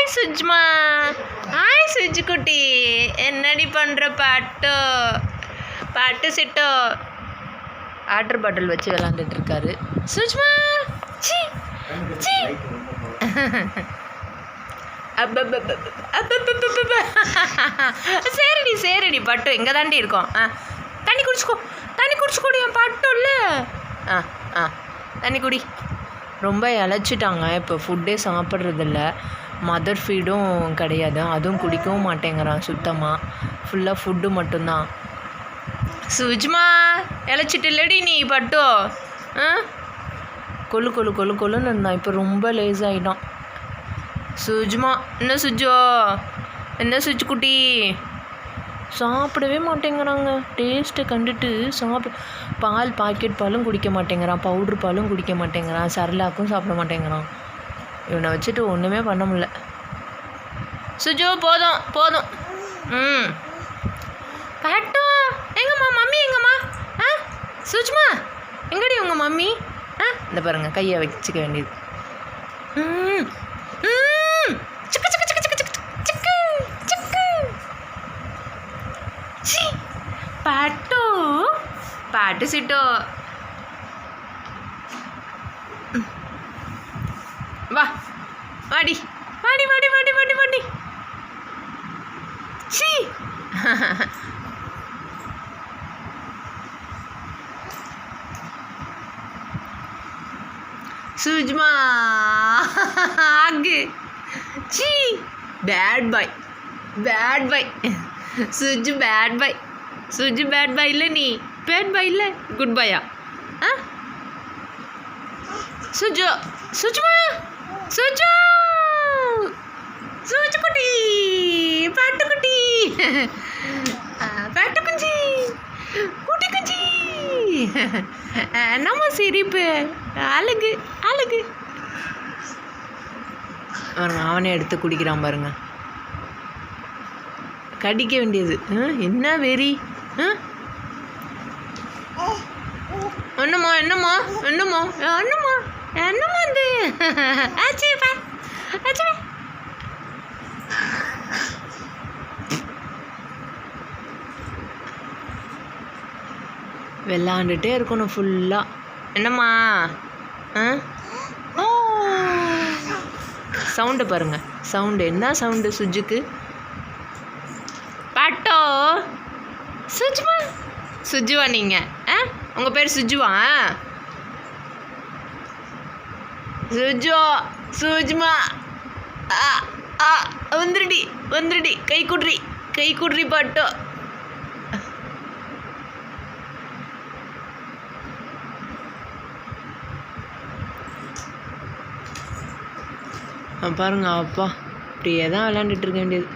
Hi சுஜ்மா hi சுஜ் குட்டி என்னடி பண்ணுற பாட்டோ? பாட்டு சிட்டோ. வாட்டர் பாட்டில் வச்சு விளாண்டுட்டு இருக்காரு. சுஜ்மா சி சி. சரிடி சரிடி பட்டு. இங்கே தாண்டி இருக்கோம். ஆ தண்ணி குடிச்சுக்கோ. தண்ணி குடிச்சுக்கோடி என் பட்டும்ல ஆ ஆ தண்ணி குடி. ரொம்ப இழைச்சிட்டாங்க. இப்போ ஃபுட்டே சாப்பிட்றதில்ல. மதர் ஃபீடும் கிடையாது. அதுவும் குடிக்கவும் மாட்டேங்கிறான் சுத்தமாக ஃபுல்லாக ஃபுட்டு மட்டும்தான். சுஜ்மா இழைச்சிட்டு இல்லடி நீ பட்டோ. ஆ? கொலு கொலு கொலு கொலுன்னு இருந்தான். இப்போ ரொம்ப லேஸ் ஆகிட்டான் சுஜ்மா என்ன சுஜோ என்ன சுஜ் குட்டி? சாப்பிடவே மாட்டேங்கிறாங்க. டேஸ்ட்டை கண்டுட்டு சாப்பிட பால் பாக்கெட் பாலும் குடிக்க மாட்டேங்கிறான். பவுட்ரு பாலும் குடிக்க மாட்டேங்கிறான். சரலாக்கும் சாப்பிட மாட்டேங்கிறான். இவனை வச்சுட்டு ஒன்றுமே பண்ண முடியல. சுஜு போதும் போதும். ம். பட்டு எங்கம்மா மம்மி எங்கம்மா? ஆ? சுஜ்மா எங்கடி உங்கள் மம்மி? ஆ? இந்த பாருங்க கையை வச்சுக்க வேண்டியது. ம். ம். சிக்கு சிக்கு சிக்கு சிக்கு சிக்கு சிக்கு சி. பாட்டு. பாட்டு வா. வாடி. வாடி வாடி வாடி வாடி வாடி. சி சுஜ்மா. ஆகு சி பேட் பாய் பேட் பாய் சுஜ் பேட் பாய் சுஜ் பேட் பாய் இல்லை நீ. பேட் பாய் இல்லை. குட் பாயா ஆ? சுஜு. சுஜ்மா. சுஜு சுஜு குட்டி பாட்டு குட்டி ஆ, பாட்டு குஞ்சி குட்டி குஞ்சி ஆ, நம்ம சிரிப்பு அழகு அழகு பாருங்க அவனே எடுத்து குடிக்கிறான் பாருங்க கடிக்க வேண்டியது என்ன வெறி என்னம்மா என்னம்மா என்னம்மா என்னம்மா என்னம்மா இது ஆச்சு பா ஆச்சு விளாண்டுட்டே இருக்கணும் ஃபுல்லாக என்னம்மா? ஆ? ஓ சவுண்டு பாருங்க. சவுண்டு. என்ன சவுண்டு சுஜுக்கு? பாட்டோ? சுஜுமா? சுஜுவா நீங்கள் ஆ? உங்கள் பேர் சுஜுவா? சுஜோ சுஜ்மா. ஆ ஆ வந்துருடி வந்துருடி. கை குட்ரி கை குட்ரி பாட்டோ. பாருங்கள் அப்பா. இப்படியே தான் விளாண்டுட்டு இருக்க வேண்டியது.